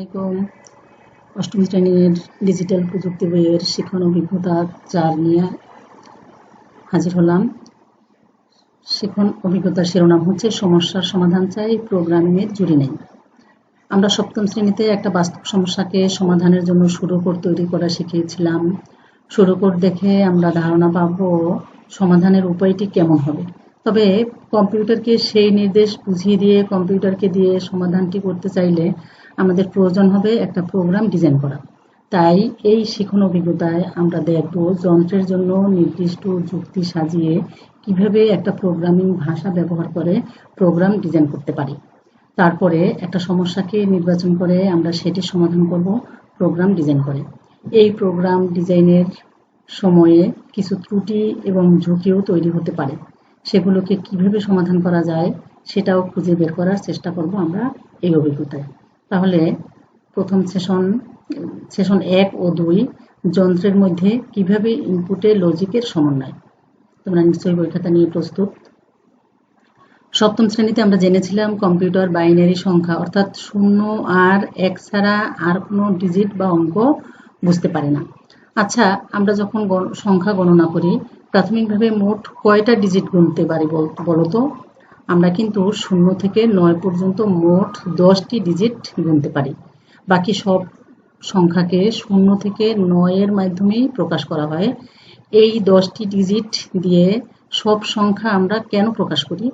আলাইকুম। অষ্টম শ্রেণির ডিজিটাল প্রযুক্তি বইয়ের শিক্ষণ অভিজ্ঞতা চার নিয়ে হাজির হলাম। শিক্ষণ অভিজ্ঞতার শিরোনাম হচ্ছে, সমস্যার সমাধান চাই প্রোগ্রামিংয়ের জুড়ি নেই। আমরা সপ্তম শ্রেণীতে একটা বাস্তব সমস্যাকে সমাধানের জন্য সুরকর তৈরি করা শিখিয়েছিলাম। সুরকর দেখে আমরা ধারণা পাবো, সমাধানের উপায়টি কেমন হবে। তবে কম্পিউটারকে সেই নির্দেশ বুঝিয়ে দিয়ে, কম্পিউটারকে দিয়ে সমাধানটি করতে চাইলে আমাদের প্রয়োজন হবে একটা প্রোগ্রাম ডিজাইন করা। তাই এই শিখন অভিজ্ঞতায় আমরা দেখব যন্ত্রের জন্য নির্দিষ্ট যুক্তি সাজিয়ে কীভাবে একটা প্রোগ্রামিং ভাষা ব্যবহার করে প্রোগ্রাম ডিজাইন করতে পারি। তারপরে একটা সমস্যাকে নির্বাচন করে আমরা সেটি সমাধান করব প্রোগ্রাম ডিজাইন করে। এই প্রোগ্রাম ডিজাইনের সময়ে কিছু ত্রুটি এবং ঝুঁকিও তৈরি হতে পারে। সেগুলোকে কীভাবে সমাধান করা যায় সেটাও খুঁজে বের করার চেষ্টা করব আমরা এই অভিজ্ঞতায়। তাহলে প্রথম সেশন সেশন এক ও দুই যন্ত্রের মধ্যে কীভাবে ইনপুটে লজিকের সমন্বয়? তোমরা নিশ্চয়ই বই খাতা নিয়ে প্রস্তুত। সপ্তম শ্রেণীতে আমরা জেনেছিলাম কম্পিউটার বাইনারি সংখ্যা, অর্থাৎ শূন্য, আর এক ছাড়া আর কোনো ডিজিট বা অঙ্ক বুঝতে পারে না। আচ্ছা আমরা যখন সংখ্যা গণনা করি, প্রাথমিকভাবে মোট কয়টা ডিজিট গুনতে পারি বলো তো? আমরা কিন্তু শূন্য থেকে নয় পর্যন্ত মোট দশটি ডিজিট গুনতে পারি। বাকি সব সংখ্যাকে শূন্য থেকে নয়ের মাধ্যমেই প্রকাশ করা হয়। এই দশটি ডিজিট দিয়ে সব সংখ্যা আমরা কেন প্রকাশ করি?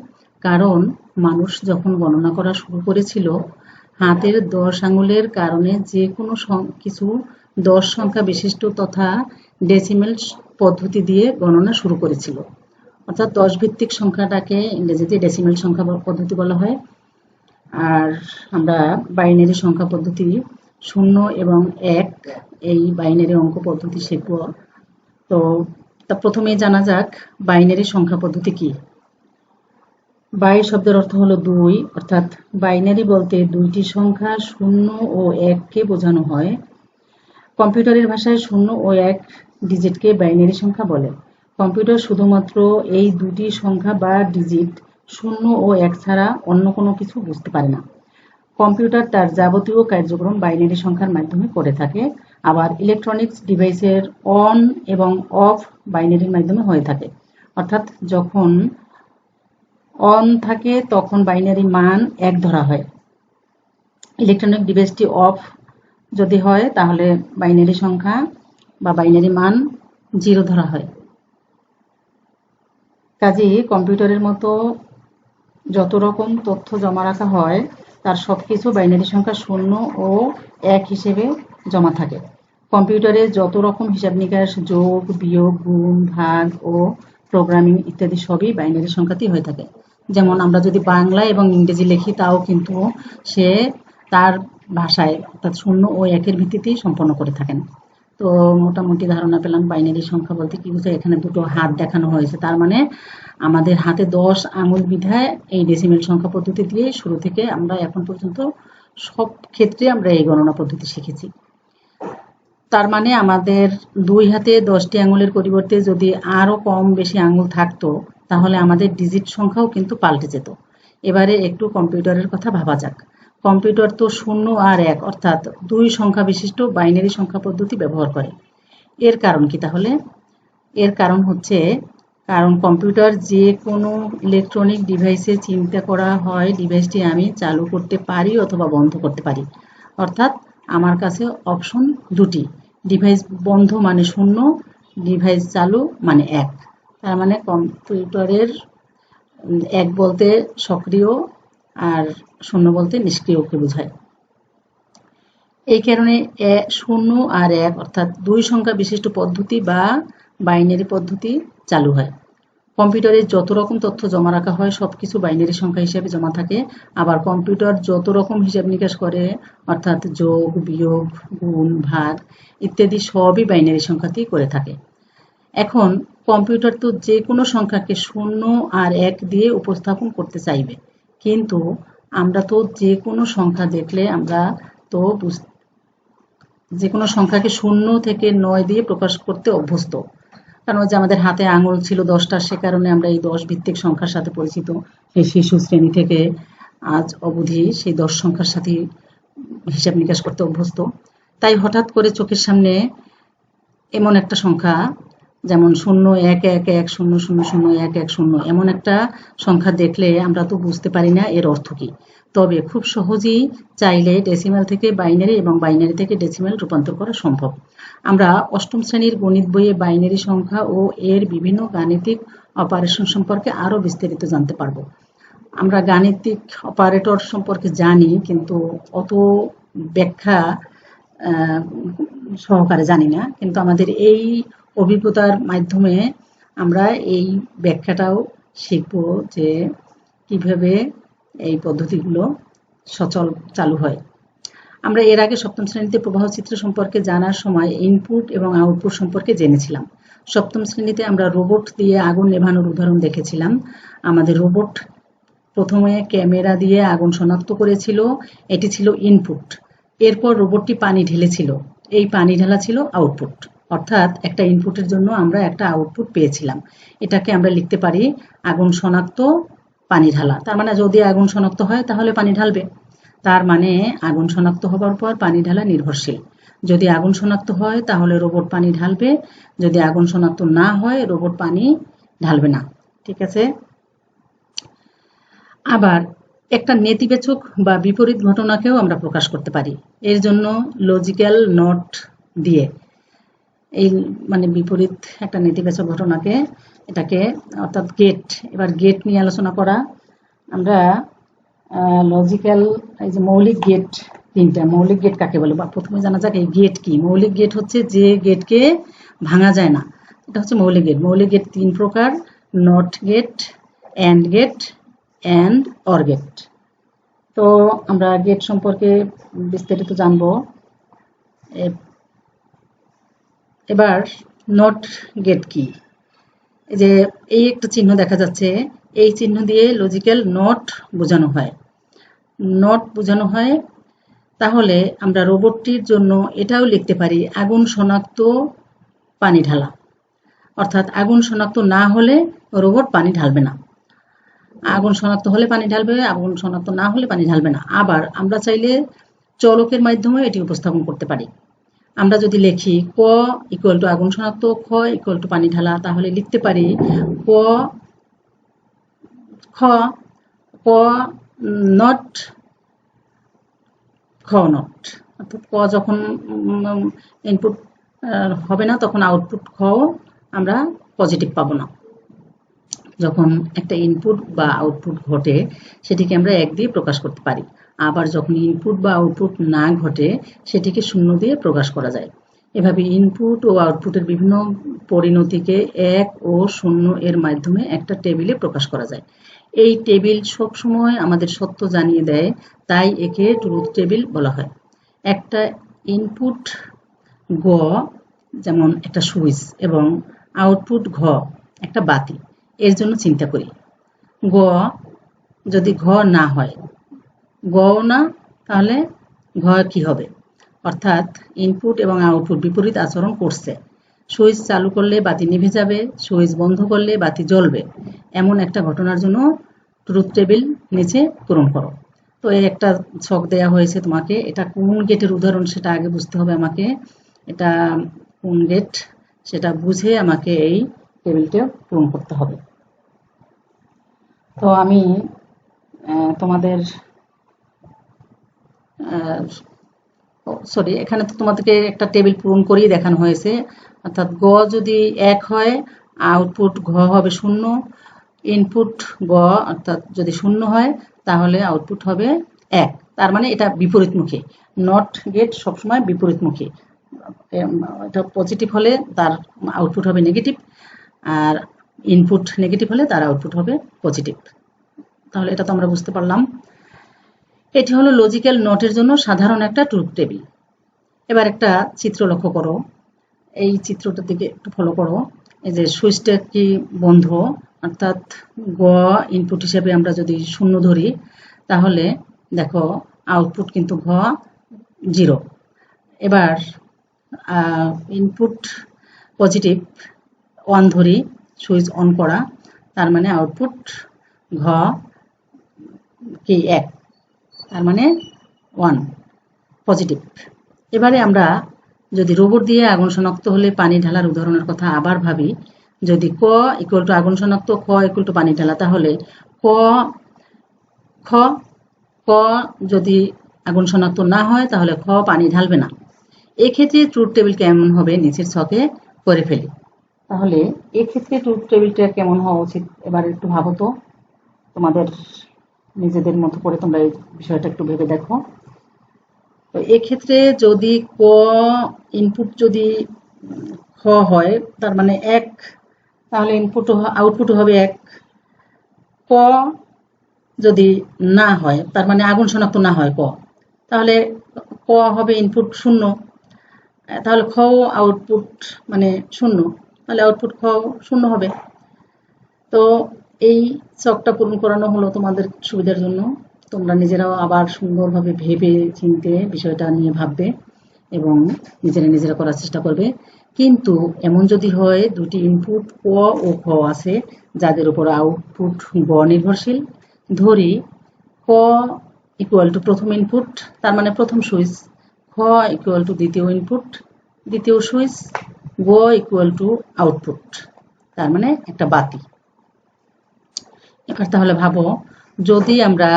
কারণ মানুষ যখন গণনা করা শুরু করেছিল, হাতের দশ আঙুলের কারণে যে কোনো কিছু দশ সংখ্যা বিশিষ্ট তথা ডেসিমেল পদ্ধতি দিয়ে গণনা শুরু করেছিল। অর্থাৎ দশ ভিত্তিক সংখ্যাটাকে ইংরেজিতে ডেসিমেল সংখ্যা পদ্ধতি বলা হয়। আর আমরা বাইনারি সংখ্যা পদ্ধতি শূন্য এবং এক এই বাইনারি অঙ্ক পদ্ধতি শিখব। তো তা প্রথমে জানা যাক বাইনারি সংখ্যা পদ্ধতি কি। বাই শব্দের অর্থ হলো দুই, অর্থাৎ বাইনারি বলতে দুইটি সংখ্যা শূন্য ও এককে বোঝানো হয়। কম্পিউটারের ভাষায় শূন্য ও এক ডিজিটকে বাইনারি সংখ্যা বলে। কম্পিউটার শুধুমাত্র এই দুটি সংখ্যা বা ডিজিট শূন্য ও এক ছাড়া অন্য কোনো কিছু বুঝতে পারে না। কম্পিউটার তার যাবতীয় কার্যক্রম বাইনারি সংখ্যার মাধ্যমে করে থাকে, আবার ইলেকট্রনিক্স ডিভাইসের অন এবং অফ বাইনারির মাধ্যমে হয়ে থাকে। অর্থাৎ যখন অন থাকে, তখন বাইনারি মান এক ধরা হয়। ইলেকট্রনিক ডিভাইসটি অফ যদি হয়, তাহলে বাইনারি সংখ্যা বা বাইনারি মান জিরো ধরা হয়। কাজে কম্পিউটারের মতো যত রকম তথ্য জমা রাখা হয়, তার সব কিছু বাইনারি সংখ্যা শূন্য ও এক হিসেবে জমা থাকে। কম্পিউটারে যত রকম হিসাব নিকাশ, যোগ, বিয়োগ, গুণ, ভাগ ও প্রোগ্রামিং ইত্যাদি সবই বাইনারি সংখ্যাতেই হয়ে থাকে। যেমন আমরা যদি বাংলা এবং ইংরেজি লিখি, তাও কিন্তু সে তার ভাষায় অর্থাৎ শূন্য ও একের ভিত্তিতেই সম্পন্ন করে থাকেন। তো মোটামুটি ধারণা পেলাম বাইনারি সংখ্যা বলতে কি বুঝে এখানে দুটো হাত দেখানো হয়েছে। তার মানে আমাদের হাতে দশ আঙুল বিধায় এই ডেসিমেল সংখ্যা পদ্ধতি দিয়ে শুরু থেকে আমরা এখন পর্যন্ত সব ক্ষেত্রে আমরা এই গণনা পদ্ধতি শিখেছি। তার মানে আমাদের দুই হাতে দশটি আঙুলের পরিবর্তে যদি আরও কম বেশি আঙুল থাকতো, তাহলে আমাদের ডিজিট সংখ্যাও কিন্তু পাল্টে যেত। এবারে একটু কম্পিউটারের কথা ভাবা যাক। কম্পিউটার তো শূন্য আর এক, অর্থাৎ দুই সংখ্যা বিশিষ্ট বাইনারি সংখ্যা পদ্ধতি ব্যবহার করে। এর কারণ কি তাহলে? এর কারণ হচ্ছে, কারণ কম্পিউটার যে কোনো ইলেকট্রনিক ডিভাইসে চিন্তা করা হয়, ডিভাইসটি আমি চালু করতে পারি অথবা বন্ধ করতে পারি। অর্থাৎ আমার কাছে অপশন দুটি, ডিভাইস বন্ধ মানে শূন্য, ডিভাইস চালু মানে এক। তার মানে কম্পিউটারের এক বলতে সক্রিয় আর শূন্য বলতে নিষ্ক্রিয়কে বোঝায়। এই কারণে শূন্য আর এক অর্থাৎ দুই সংখ্যা বিশিষ্ট পদ্ধতি বা বাইনারি পদ্ধতি চালু হয়। কম্পিউটারে যত রকম তথ্য জমা রাখা হয় সব কিছু বাইনারি সংখ্যা হিসেবে জমা থাকে। আবার কম্পিউটার যত রকম হিসাব নিকাশ করে, অর্থাৎ যোগ, বিয়োগ, গুণ, ভাগ ইত্যাদি সবই বাইনারি সংখ্যাতেই করে থাকে। এখন কম্পিউটার তো যে কোনো সংখ্যাকে শূন্য আর এক দিয়ে উপস্থাপন করতে চাইবে। কিন্তু আমরা তো যে কোনো সংখ্যা দেখলে আমরা তো যে কোনো সংখ্যাকে শূন্য থেকে নয় দিয়ে প্রকাশ করতে অভ্যস্ত। কারণ যে আমাদের হাতে আঙুল ছিল দশটা সে কারণে আমরা এই দশ ভিত্তিক সংখ্যার সাথে পরিচিত। সেই শিশু শ্রেণি থেকে আজ অবধি সেই দশ সংখ্যার সাথে হিসাব নিকাশ করতে অভ্যস্ত। তাই হঠাৎ করে চোখের সামনে এমন একটা সংখ্যা যেমন শূন্য এক এক এক, শূন্য শূন্য শূন্য, এক এক, শূন্য, এমন একটা সংখ্যা দেখলে আমরা তো বুঝতে পারি না এর অর্থ কি। তবে খুব সহজেই চাইলে ডেসিমাল থেকে বাইনারি এবং বাইনারি থেকে ডেসিমাল রূপান্তর করা সম্ভব। আমরা অষ্টম শ্রেণির গণিত বইয়ে বাইনারি সংখ্যা ও এর বিভিন্ন গাণিতিক অপারেশন সম্পর্কে আরও বিস্তারিত জানতে পারব। আমরা গাণিতিক অপারেটর সম্পর্কে জানি, কিন্তু অত ব্যাখ্যা সহকারে জানি না। কিন্তু আমাদের এই অভিজ্ঞতার মাধ্যমে আমরা এই ব্যাখ্যাটাও শিখব যে কীভাবে এই পদ্ধতিগুলো সচল চালু হয়। আমরা এর আগে সপ্তম শ্রেণীতে প্রবাহ চিত্র সম্পর্কে জানার সময় ইনপুট এবং আউটপুট সম্পর্কে জেনেছিলাম। সপ্তম শ্রেণীতে আমরা রোবট দিয়ে আগুন নেভানোর উদাহরণ দেখেছিলাম। আমাদের রোবট প্রথমে ক্যামেরা দিয়ে আগুন শনাক্ত করেছিল, এটি ছিল ইনপুট এরপর রোবটটি পানি ঢেলেছিল। এই পানি ঢালা ছিল আউটপুট অর্থাৎ একটা ইনপুটের জন্য আমরা একটা আউটপুট পেয়েছিলাম। এটাকে আমরা লিখতে পারি আগুন শনাক্ত, পানি ঢালা। তার মানে যদি আগুন শনাক্ত হয়, তাহলে পানি ঢালবে। তার মানে আগুন শনাক্ত হবার পর পানি ঢালা নির্ভরশীল। যদি আগুন শনাক্ত হয়, তাহলে রোবট পানি ঢালবে। যদি আগুন শনাক্ত না হয় রোবট পানি ঢালবে না। ঠিক আছে? আবার একটা নেতিবাচক বা বিপরীত ঘটনাকেও আমরা প্রকাশ করতে পারি। এর জন্য লজিক্যাল নট দিয়ে এই মানে বিপরীত একটা নেতিবাচক ঘটনাকে এটাকে অর্থাৎ গেট এবার গেট নিয়ে আলোচনা করা। আমরা লজিক্যাল এই যে মৌলিক গেট তিনটা, মৌলিক গেট কাকে বলে? বা প্রথমে জানা যাক এই গেট কি? মৌলিক গেট হচ্ছে যে গেটকে ভাঙা যায় না। এটা হচ্ছে মৌলিক গেট মৌলিক গেট তিন প্রকার not gate and gate and or gate তো আমরা গেট সম্পর্কে বিস্তারিত জানব। এবার নট গেট কি এই যে এই একটা চিহ্ন দেখা যাচ্ছে, এই চিহ্ন দিয়ে লজিক্যাল নট বোঝানো হয়। নট বোঝানো হয়, তাহলে আমরা রোবটটির জন্য এটাও লিখতে পারি, আগুন শনাক্ত পানি ঢালা। অর্থাৎ আগুন শনাক্ত না হলে রোবট পানি ঢালবে না। আগুন শনাক্ত হলে পানি ঢালবে, আগুন শনাক্ত না হলে পানি ঢালবে না। আবার আমরা চাইলে চলকের মাধ্যমে এটি উপস্থাপন করতে পারি। আমরা যদি লিখি ক ইকুয়াল টু আগুন শনাক্ত, খ ইকুয়াল টু পানি ঢালা, তাহলে লিখতে পারি ক, খ ক নট খ নট অর্থাৎ ক যখন ইনপুট হবে না, তখন আউটপুট খ আমরা পজিটিভ পাবো না। যখন একটা ইনপুট বা আউটপুট ঘটে, সেটিকে আমরা এক দিয়ে প্রকাশ করতে পারি। আবার যখন ইনপুট বা আউটপুট না ঘটে, সেটিকে শূন্য দিয়ে প্রকাশ করা যায়। এভাবে ইনপুট ও আউটপুটের বিভিন্ন পরিণতিকে এক ও শূন্য এর মাধ্যমে একটা টেবিলে প্রকাশ করা যায়। এই টেবিল সবসময় আমাদের সত্য জানিয়ে দেয়, তাই একে ট্রুথ টেবিল বলা হয়। একটা ইনপুট গ, যেমন একটা সুইচ এবং আউটপুট ঘ, একটা বাতি। এর জন্য চিন্তা করি। গ, যদি ঘ না হয় গ না, তাহলে ঘ কি হবে? অর্থাৎ ইনপুট এবং আউটপুট বিপরীত আচরণ করছে। সুইচ চালু করলে বাতি নিভে যাবে, সুইচ বন্ধ করলে বাতি জ্বলবে। এমন একটা ঘটনার জন্য ট্রুথ টেবিল নিচে পূরণ করো। তো এই একটা ছক দেয়া হয়েছে তোমাকে। এটা কোন গেটের উদাহরণ সেটা আগে বুঝতে হবে আমাকে। এটা কোন গেট সেটা বুঝে আমাকে এই টেবিলটা পূরণ করতে হবে। তো আমি তোমাদের সরি এখানে তো তোমাদেরকে একটা টেবিল পূরণ করেই দেখানো হয়েছে। অর্থাৎ গ যদি এক হয় আউটপুট ঘ হবে শূন্য ইনপুট গ অর্থাৎ যদি শূন্য হয়, তাহলে আউটপুট হবে এক। তার মানে এটা বিপরীতমুখী। নট গেট সবসময় বিপরীতমুখী। এটা পজিটিভ হলে তার আউটপুট হবে নেগেটিভ আর ইনপুট নেগেটিভ হলে তার আউটপুট হবে পজিটিভ তাহলে এটা তো আমরা বুঝতে পারলাম। এটি হলো লজিক্যাল নোটের জন্য সাধারণ একটা ট্রুথ টেবিল এবার একটা চিত্র লক্ষ্য করো। এই চিত্রটার দিকে একটু ফলো করো। এই যে সুইচটা কি বন্ধ? অর্থাৎ গ ইনপুট হিসেবে আমরা যদি শূন্য ধরি, তাহলে দেখো আউটপুট কিন্তু ঘ জিরো এবার ইনপুট পজিটিভ অন ধরি, সুইচ অন করা, তার মানে আউটপুট ঘ, কি এক। তার মানে ওয়ান পজিটিভ এবারে আমরা যদি রোবট দিয়ে আগুন শনাক্ত হলে পানি ঢালার উদাহরণের কথা আবার ভাবি, যদি ক ইকুয়াল টু আগুন শনাক্ত, খ ইকুয়াল টু পানি ঢালা, তাহলে ক, খ, ক যদি আগুন শনাক্ত না হয়, তাহলে খ পানি ঢালবে না। এক্ষেত্রে ট্রুথ টেবিল কেমন হবে নিচের ছকে করে ফেলি। তাহলে এক্ষেত্রে ট্রুথ টেবিলটা কেমন হওয়া উচিত? এবার একটু ভাবো তো। তোমাদের নিজেদের মতো করে তোমরা এই বিষয়টা একটু ভেবে দেখো। তো এক্ষেত্রে যদি ক ইনপুট যদি খ হয়, তার মানে এক, তাহলে ইনপুট আউটপুট হবে এক। ক যদি না হয়, তার মানে আগুন শনাক্ত না হয় ক, তাহলে ক হবে ইনপুট শূন্য। তাহলে খ আউটপুট মানে শূন্য। তাহলে আউটপুট খ শূন্য হবে। তো এই চকটা পূরণ করানো হলো তোমাদের সুবিধার জন্য। তোমরা নিজেরাও আবার সুন্দরভাবে ভেবে চিনতে বিষয়টা নিয়ে ভাববে এবং নিজেরা নিজেরা করার চেষ্টা করবে। কিন্তু এমন যদি হয়, দুটি ইনপুট ক ও খ আছে যাদের উপর আউটপুট গ নির্ভরশীল। ধরি, ক ইকুয়াল টু প্রথম ইনপুট তার মানে প্রথম সুইচ খ ইকুয়াল টু দ্বিতীয় ইনপুট দ্বিতীয় সুইচ গ ইকুয়াল টু আউটপুট তার মানে একটা বাতি। তাহলে ভাবো, যদি আমরা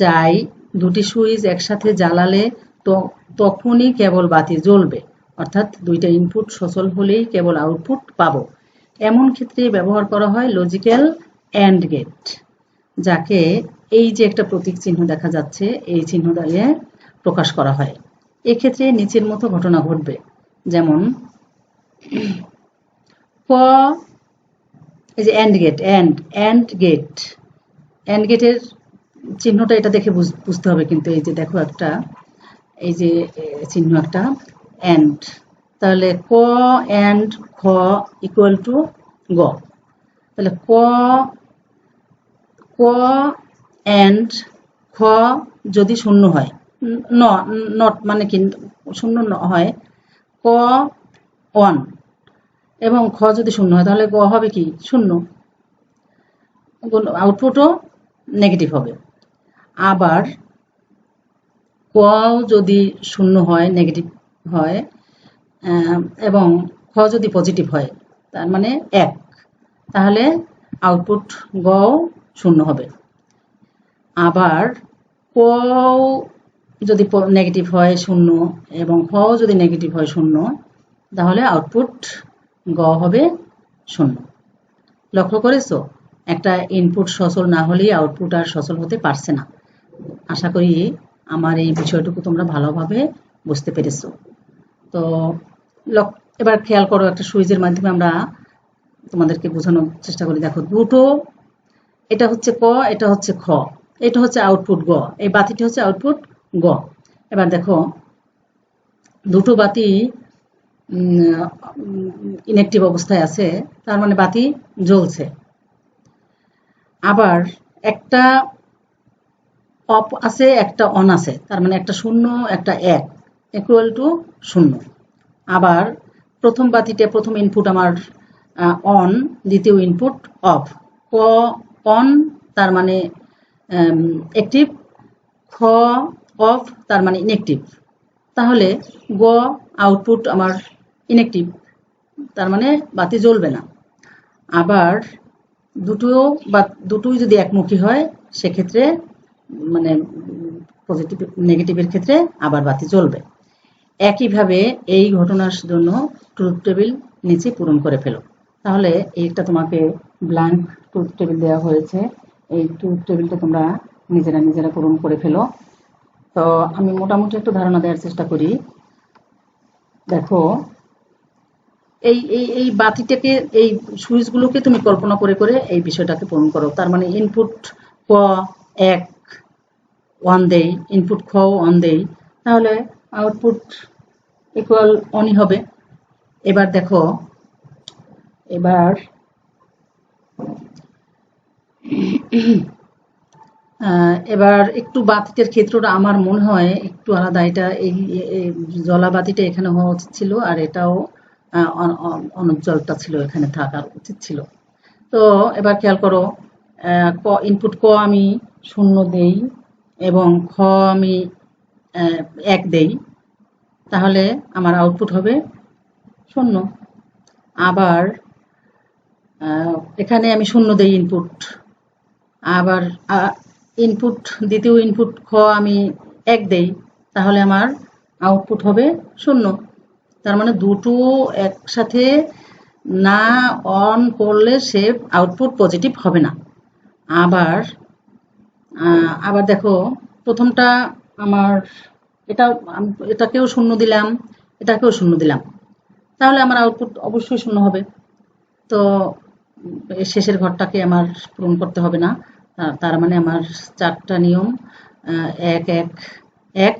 চাই দুটি সুইচ একসাথে জ্বালালে তো তখনই কেবল বাতি জ্বলবে, অর্থাৎ দুইটা ইনপুট সচল হলেই কেবল আউটপুট পাবো। এমন ক্ষেত্রে ব্যবহার করা হয় লজিক্যাল অ্যান্ড গেট যাকে এই যে একটা প্রতীক চিহ্ন দেখা যাচ্ছে, এই চিহ্ন দিয়ে প্রকাশ করা হয়। এক্ষেত্রে নিচের মতো ঘটনা ঘটবে, যেমন ক এই যে and gate and and gate and গেটের চিহ্নটা এটা দেখে বুঝ- বুঝতে হবে কিন্তু এই যে দেখো একটা, এই যে চিহ্ন একটা অ্যান্ড তাহলে ক অ্যান্ড খ ইকুয়াল টু গ। তাহলে ক ক অ্যান্ড খ যদি শূন্য হয় ন নট মানে কি, শূন্য হয়, ক অন এবং খ যদি শূন্য হয়, তাহলে গ হবে কি? শূন্য। আউটপুটও নেগেটিভ হবে। আবার ক যদি শূন্য হয়, নেগেটিভ হয় এবং খ যদি পজিটিভ হয়, তার মানে এক, তাহলে আউটপুট গ শূন্য হবে। আবার ক যদি নেগেটিভ হয়, শূন্য, এবং খ যদি নেগেটিভ হয়, শূন্য, তাহলে আউটপুট গ হবে শূন্য। লক্ষ্য করেছ? একটা ইনপুট সচল না হলেই আউটপুট আর সচল হতে পারছে না। আশা করি আমার এই বিষয়টুকু তোমরা ভালোভাবে বুঝতে পেরেছ। তো এবার খেয়াল করো একটা সুইচের মাধ্যমে আমরা তোমাদেরকে বোঝানোর চেষ্টা করি। দেখো, দুটো, এটা হচ্ছে ক, এটা হচ্ছে খ। এটা হচ্ছে আউটপুট গ। এই বাতিটি হচ্ছে আউটপুট গ। এবার দেখো, দুটো বাতি ইনঅ্যাক্টিভ অবস্থায় আছে, তার মানে বাতি জ্বলছে। আবার একটা অফ আছে, একটা অন আছে। তার মানে একটা শূন্য, একটা এক। ইকুয়াল টু শূন্য। আবার প্রথম বাতিতে প্রথম ইনপুট আমার অন দ্বিতীয় ইনপুট অফ ক অন তার মানে অ্যাক্টিভ খ অফ তার মানে ইনঅ্যাক্টিভ তাহলে গ আউটপুট আমার ইনঅ্যাক্টিভ তার মানে বাতি জ্বলবে না। আবার দুটো বা দুটোই যদি একমুখী হয়, সেক্ষেত্রে মানে পজিটিভ নেগেটিভের ক্ষেত্রে আবার বাতি জ্বলবে। একইভাবে এই ঘটনার জন্য ট্রুথ টেবিল নিচে পূরণ করে ফেলো। তাহলে এইটা তোমাকে ব্ল্যাঙ্ক ট্রুথ টেবিল দেওয়া হয়েছে। এই ট্রুথ টেবিলটা তোমরা নিজেরা নিজেরা পূরণ করে ফেলো। তো আমি মোটামুটি একটু ধারণা দেওয়ার চেষ্টা করি। দেখো এই এই এই বাতিটাকে, এই সুইচগুলোকে তুমি কল্পনা করে করে এই বিষয়টাকে পূরণ করো। তার মানে ইনপুট ক, এক ওয়ান দেই ইনপুট খ ওয়ান দেই। তাহলে আউটপুট ইকুয়াল অনই হবে। এবার দেখো, এবার এবার একটু বাতিটার ক্ষেত্রটা আমার মনে হয় একটু আলাদা। এটা এই জলা বাতিটা এখানে হওয়া উচিত ছিল, আর এটাও অনুজ্জ্বলটা ছিল, এখানে থাকার উচিত ছিল। তো এবার খেয়াল করো ক ইনপুট ক আমি শূন্য দেই এবং খ আমি এক দেই, তাহলে আমার আউটপুট হবে শূন্য। আবার এখানে আমি শূন্য দেই ইনপুট আবার ইনপুট দ্বিতীয় ইনপুট খ আমি এক দেই, তাহলে আমার আউটপুট হবে শূন্য। তার মানে দুটো একসাথে না অন করলে সে আউটপুট পজিটিভ হবে না। আবার আবার দেখো, প্রথমটা আমার, এটা এটাকেও শূন্য দিলাম, এটাকেও শূন্য দিলাম। তাহলে আমার আউটপুট অবশ্যই শূন্য হবে। তো শেষের ঘরটাকে আমার পূরণ করতে হবে না। তার মানে আমার চারটা নিয়ম এক এক এক,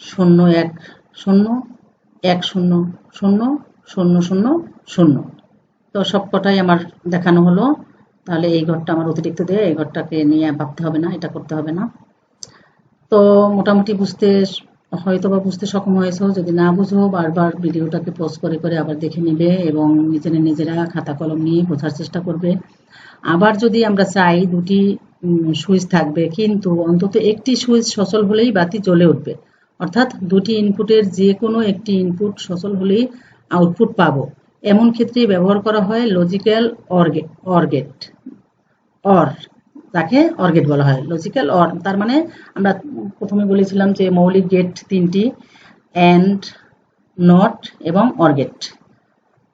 শূন্য এক, শূন্য এক শূন্য শূন্য শূন্য শূন্য শূন্য। তো সবকটাই আমার দেখানো হলো। তাহলে এই ঘরটা আমার অতিরিক্ত দিয়ে এই ঘরটাকে নিয়ে ভাবতে হবে না, এটা করতে হবে না। তো মোটামুটি বুঝতে হয়তো বা বুঝতে সক্ষম হয়েছো, যদি না বুঝো, বারবার ভিডিওটাকে পোস্ট করে করে আবার দেখে নেবে এবং নিজেরা নিজেরা খাতা কলম নিয়ে বোঝার চেষ্টা করবে। আবার যদি আমরা চাই দুটি সুইচ থাকবে, কিন্তু অন্তত একটি সুইচ সচল হলেই বাতি জ্বলে উঠবে। অর্থাৎ দুটি ইনপুটের যে কোনো একটি ইনপুট সচল হলেই আউটপুট পাব। এমন ক্ষেত্রে ব্যবহার করা হয় লজিক্যাল অর্গে অর্গেট অর তাকে অর্গেট বলা হয়। লজিক্যাল অর তার মানে আমরা প্রথমে বলেছিলাম যে মৌলিক গেট তিনটি অ্যান্ড নট এবং অর্গেট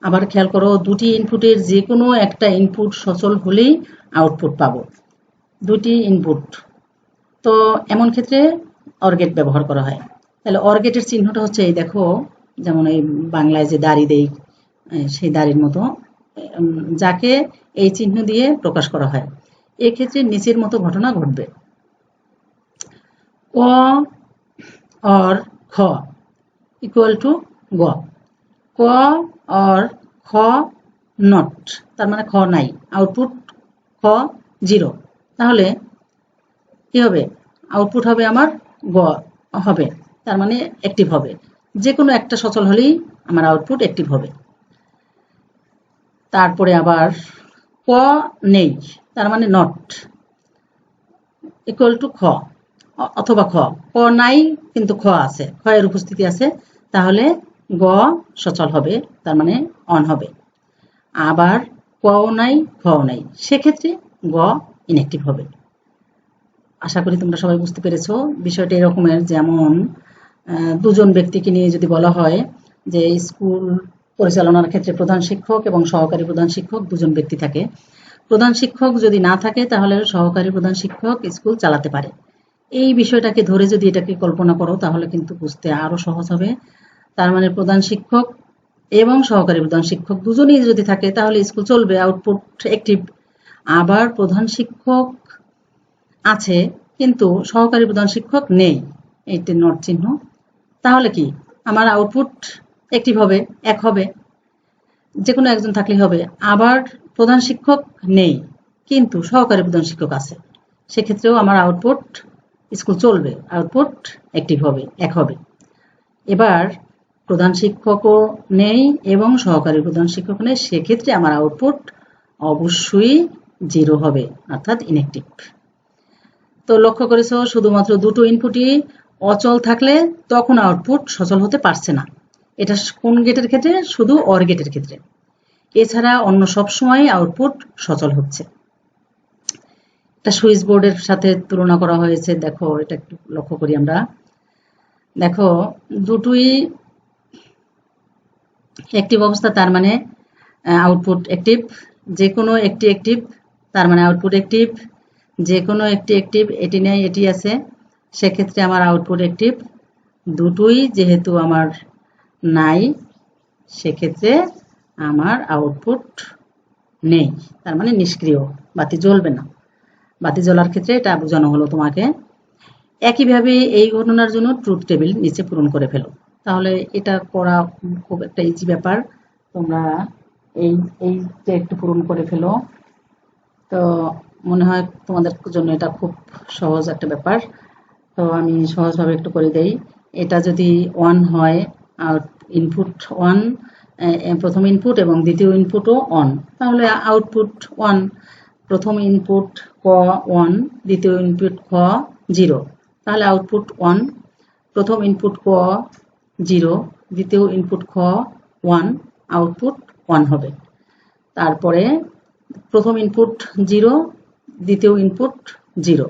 আবার খেয়াল করো, দুটি ইনপুটের যে কোনো একটা ইনপুট সচল হলেই আউটপুট পাবো। দুটি ইনপুট। তো এমন ক্ষেত্রে অর্গেট ব্যবহার করা হয়। তাহলে অর্গেটের চিহ্নটা হচ্ছে এই দেখো, যেমন এই বাংলায় যে দাড়ি দেই সেই দাড়ির মতো যাকে এই চিহ্ন দিয়ে প্রকাশ করা হয়। এক্ষেত্রে নিচের মতো ঘটনা ঘটবে। ক অর, খ ইকুয়াল টু গ। ক, অর, খ নট তার মানে খ নাই আউটপুট খ জিরো তাহলে কি হবে? আউটপুট হবে আমার গ, হবে। তার মানে অ্যাক্টিভ হবে। যে কোনো একটা সচল হলেই আমার আউটপুট অ্যাক্টিভ হবে। তারপরে আবার ক নেই, তার মানে নট ইকুয়াল টু খ, অথবা খ। ক নাই, কিন্তু খ আছে। খ এর উপস্থিতি আছে, তাহলে গ সচল হবে, তার মানে অন হবে। আবার কও নাই, খও নাই, সেক্ষেত্রে গ ইনঅ্যাক্টিভ হবে। আশা করি তোমরা সবাই বুঝতে পেরেছ। বিষয়টা এরকমের, যেমন দুজন ব্যক্তিকে নিয়ে যদি বলা হয় যে স্কুল পরিচালনার ক্ষেত্রে প্রধান শিক্ষক এবং সহকারী প্রধান শিক্ষক দুজন ব্যক্তি থাকে। প্রধান শিক্ষক যদি না থাকে, তাহলে সহকারী প্রধান শিক্ষক স্কুল চালাতে পারে। এই বিষয়টাকে ধরে যদি এটাকে কল্পনা করো, তাহলে কিন্তু বুঝতে আরও সহজ হবে। তার মানে প্রধান শিক্ষক এবং সহকারী প্রধান শিক্ষক দুজনেই যদি থাকে, তাহলে স্কুল চলবে। আউটপুট অ্যাক্টিভ আবার প্রধান শিক্ষক আছে, কিন্তু সহকারী প্রধান শিক্ষক নেই। এইটি নট চিহ্ন। তাহলে কি? আমার আউটপুট অ্যাক্টিভ হবে, এক হবে। যে কোনো একজন থাকলেই হবে। আবার প্রধান শিক্ষক নেই, কিন্তু সহকারী প্রধান শিক্ষক আছে। সেক্ষেত্রেও আমার আউটপুট স্কুল চলবে। আউটপুট অ্যাক্টিভ হবে, এক হবে। এবার প্রধান শিক্ষকও নেই এবং সহকারী প্রধান শিক্ষক নেই, সেক্ষেত্রে আমার আউটপুট অবশ্যই জিরো হবে, অর্থাৎ ইনঅ্যাক্টিভ তো লক্ষ্য করেছ, শুধুমাত্র দুটো ইনপুটই অচল থাকলে তখন আউটপুট সচল হতে পারছে না। এটা কোন গেটের ক্ষেত্রে? শুধু অর গেটের ক্ষেত্রে। এছাড়া অন্য সব সময় আউটপুট সচল হচ্ছে। একটা সুইচ বোর্ডের সাথে তুলনা করা হয়েছে। দেখো, এটা একটু লক্ষ্য করি আমরা। দেখো, দুটোই অ্যাক্টিভ অবস্থা, তার মানে আউটপুট অ্যাক্টিভ যে কোনো একটি অ্যাক্টিভ তার মানে আউটপুট অ্যাক্টিভ যে কোনো একটি অ্যাক্টিভ এটি নেই, এটি আছে। সেক্ষেত্রে আমার আউটপুট অ্যাক্টিভ দুটোই যেহেতু আমার নাই, সেক্ষেত্রে আমার আউটপুট নেই। তার মানে নিষ্ক্রিয়, বাতি জ্বলবে না। বাতি জ্বলার ক্ষেত্রে এটা বোঝানো হলো তোমাকে। একইভাবে এই ঘটনার জন্য ট্রুথ টেবিল নিচে পূরণ করে ফেলো। তাহলে এটা করা খুব একটা ইজি ব্যাপার। তোমরা এই, এইটা একটু পূরণ করে ফেলো। তো মনে হয় তোমাদের জন্য এটা খুব সহজ একটা ব্যাপার। তো আমি সহজভাবে একটু করে দেই। এটা যদি ওয়ান হয় আউট ইনপুট ওয়ান প্রথম ইনপুট এবং দ্বিতীয় ইনপুটও অন তাহলে আউটপুট ওয়ান প্রথম ইনপুট ক ওয়ান দ্বিতীয় ইনপুট ক জিরো তাহলে আউটপুট ওয়ান প্রথম ইনপুট ক জিরো দ্বিতীয় ইনপুট খ ওয়ান আউটপুট ওয়ান হবে। তারপরে প্রথম ইনপুট জিরো দ্বিতীয় ইনপুট জিরো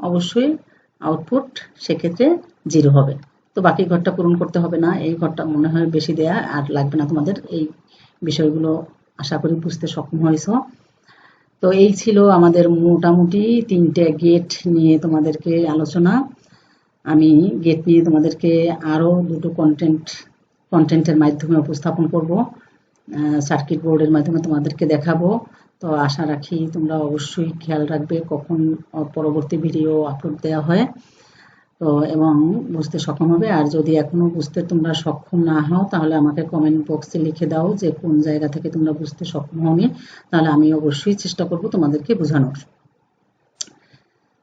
অবশ্যই আউটপুট সেক্ষেত্রে জিরো হবে। তো বাকি ঘরটা পূরণ করতে হবে না, এই ঘরটা মনে হয় বেশি দেয়া আর লাগবে না তোমাদের, এই বিষয়গুলো আশা করি বুঝতে সক্ষম হয়েছ। তো এই ছিল আমাদের মোটামুটি তিনটে গেট নিয়ে তোমাদেরকে আলোচনা। আমি গেট নিয়ে তোমাদেরকে আরও দুটো কন্টেন্ট কন্টেন্টের মাধ্যমে উপস্থাপন করব। সার্কিট বোর্ডের মাধ্যমে তোমাদেরকে দেখাবো। তো আশা রাখি তোমরা অবশ্যই খেয়াল রাখবে কখন পরবর্তী ভিডিও আপলোড দেওয়া হয়। তো এবং বুঝতে সক্ষম হবে। আর যদি এখনও বুঝতে তোমরা সক্ষম না হও, তাহলে আমাকে কমেন্ট বক্সে লিখে দাও যে কোন জায়গা থেকে তোমরা বুঝতে সক্ষম হওনি। তাহলে আমি অবশ্যই চেষ্টা করব তোমাদেরকে বোঝানোর।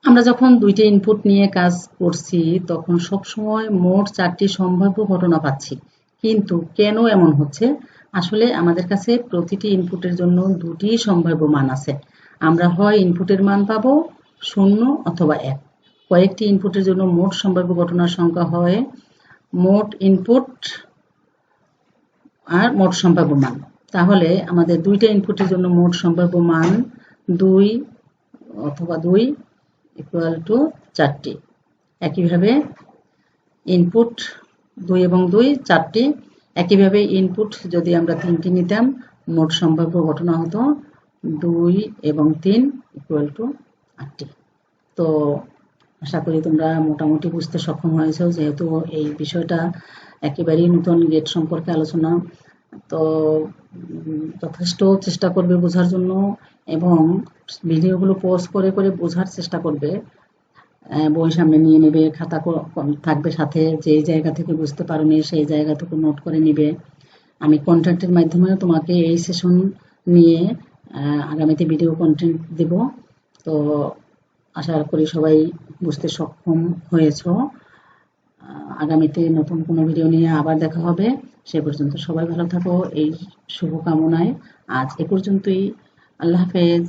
আমরা যখন দুইটি ইনপুট নিয়ে কাজ করছি, তখন সবসময় মোট চারটি সম্ভাব্য ঘটনা পাচ্ছি। কিন্তু কেন এমন হচ্ছে? আসলে আমাদের কাছে প্রতিটি ইনপুটের জন্য দুটি সম্ভাব্য মান আছে। আমরা হয় ইনপুটের মান পাবো শূন্য অথবা এক। কয়েকটি ইনপুটের জন্য মোট সম্ভাব্য ঘটনার সংখ্যা হয় মোট ইনপুট আর মোট সম্ভাব্য মান। তাহলে আমাদের দুইটা ইনপুটের জন্য মোট সম্ভাব্য মান দুই অথবা দুই ইকুয়াল টু চারটি। একইভাবে ইনপুট দুই এবং দুই, চারটি একইভাবে ইনপুট যদি আমরা তিনটি নিতাম, মোট সম্ভাব্য ঘটনা হতো দুই এবং তিন ইকুয়াল টু আটটি। তো আশা করি তোমরা মোটামুটি বুঝতে সক্ষম হয়েছো যেহেতু এই বিষয়টা একেবারেই নতুন গেট সম্পর্কে আলোচনা। তো যথেষ্ট চেষ্টা করবে বোঝার জন্য এবং ভিডিওগুলো পোস্ট করে করে বোঝার চেষ্টা করবে। বই সামনে নিয়ে নেবে, খাতা থাকবে সাথে, যেই জায়গা থেকে বুঝতে পারোনি সেই জায়গা থেকে নোট করে নিবে। আমি কন্টেন্টের মাধ্যমে তোমাকে এই সেশন নিয়ে আগামীতে ভিডিও কন্টেন্ট দেব। তো আশা করি সবাই বুঝতে সক্ষম হয়েছ। আগামীতে নতুন কোনো ভিডিও নিয়ে আবার দেখা হবে। সে পর্যন্ত সবাই ভালো থাকো, এই শুভকামনায়। আজ এ পর্যন্তই। আল্লাহ হাফেজ।